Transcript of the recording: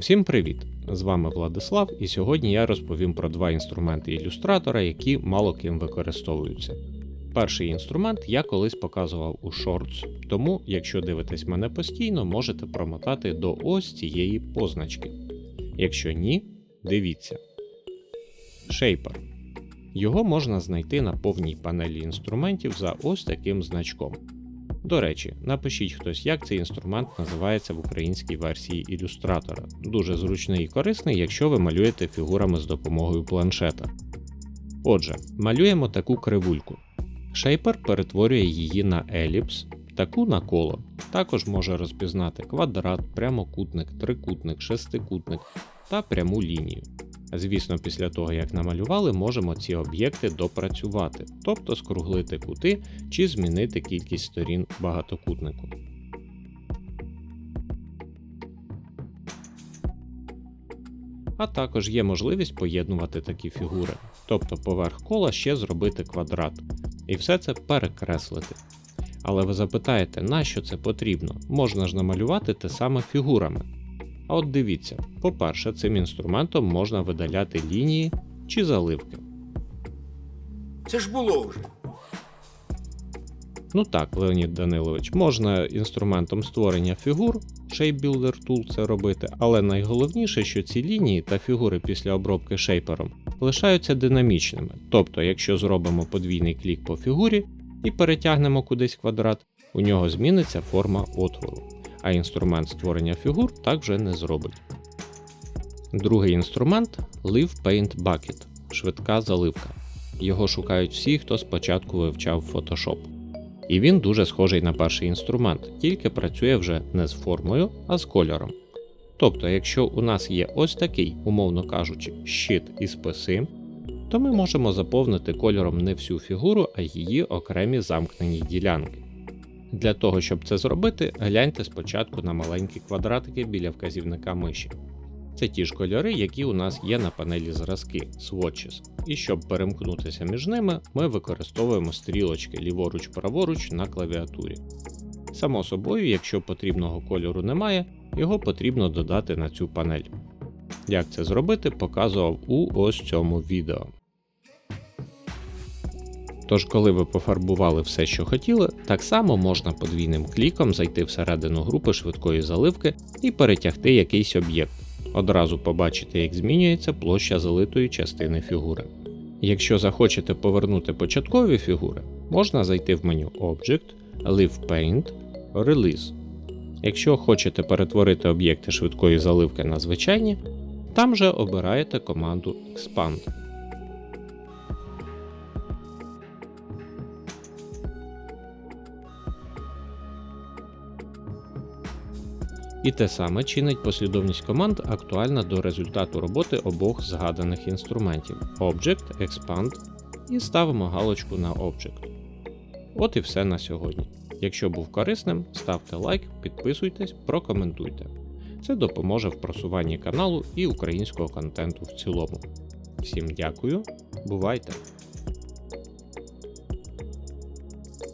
Всім привіт! З вами Владислав, і сьогодні я розповім про два інструменти ілюстратора, які мало ким використовуються. Перший інструмент я колись показував у Shorts, тому, якщо дивитесь мене постійно, можете промотати до ось цієї позначки. Якщо ні, дивіться. Shaper. Його можна знайти на повній панелі інструментів за ось таким значком. До речі, напишіть хтось, як цей інструмент називається в українській версії ілюстратора. Дуже зручний і корисний, якщо ви малюєте фігурами з допомогою планшета. Отже, малюємо таку кривульку. Шейпер перетворює її на еліпс, таку на коло. Також може розпізнати квадрат, прямокутник, трикутник, шестикутник та пряму лінію. Звісно, після того як намалювали, можемо ці об'єкти допрацювати, тобто скруглити кути чи змінити кількість сторін багатокутнику. А також є можливість поєднувати такі фігури, тобто поверх кола ще зробити квадрат, і все це перекреслити. Але ви запитаєте, нащо це потрібно? Можна ж намалювати те саме фігурами. А от дивіться, по-перше, цим інструментом можна видаляти лінії чи заливки. Це ж було вже. Ну так, Леонід Данилович, можна інструментом створення фігур, ShapeBuilder Tool це робити, але найголовніше, що ці лінії та фігури після обробки шейпером лишаються динамічними. Тобто, якщо зробимо подвійний клік по фігурі і перетягнемо кудись квадрат, у нього зміниться форма отвору, а інструмент створення фігур так вже не зробить. Другий інструмент Live Paint Bucket швидка заливка. Його шукають всі, хто спочатку вивчав Photoshop. І він дуже схожий на перший інструмент, тільки працює вже не з формою, а з кольором. Тобто, якщо у нас є ось такий, умовно кажучи, щит із писи, то ми можемо заповнити кольором не всю фігуру, а її окремі замкнені ділянки. Для того, щоб це зробити, гляньте спочатку на маленькі квадратики біля вказівника миші. Це ті ж кольори, які у нас є на панелі зразки Swatches. І щоб перемкнутися між ними, ми використовуємо стрілочки ліворуч-праворуч на клавіатурі. Само собою, якщо потрібного кольору немає, його потрібно додати на цю панель. Як це зробити, показував у ось цьому відео. Тож, коли ви пофарбували все, що хотіли, так само можна подвійним кліком зайти всередину групи швидкої заливки і перетягти якийсь об'єкт. Одразу побачите, як змінюється площа залитої частини фігури. Якщо захочете повернути початкові фігури, можна зайти в меню Object, Leave Paint, Release. Якщо хочете перетворити об'єкти швидкої заливки на звичайні, там же обираєте команду Expand. І те саме чинить послідовність команд актуальна до результату роботи обох згаданих інструментів Object, Expand і ставимо галочку на Object. От і все на сьогодні. Якщо був корисним, ставте лайк, підписуйтесь, прокоментуйте. Це допоможе в просуванні каналу і українського контенту в цілому. Всім дякую, бувайте!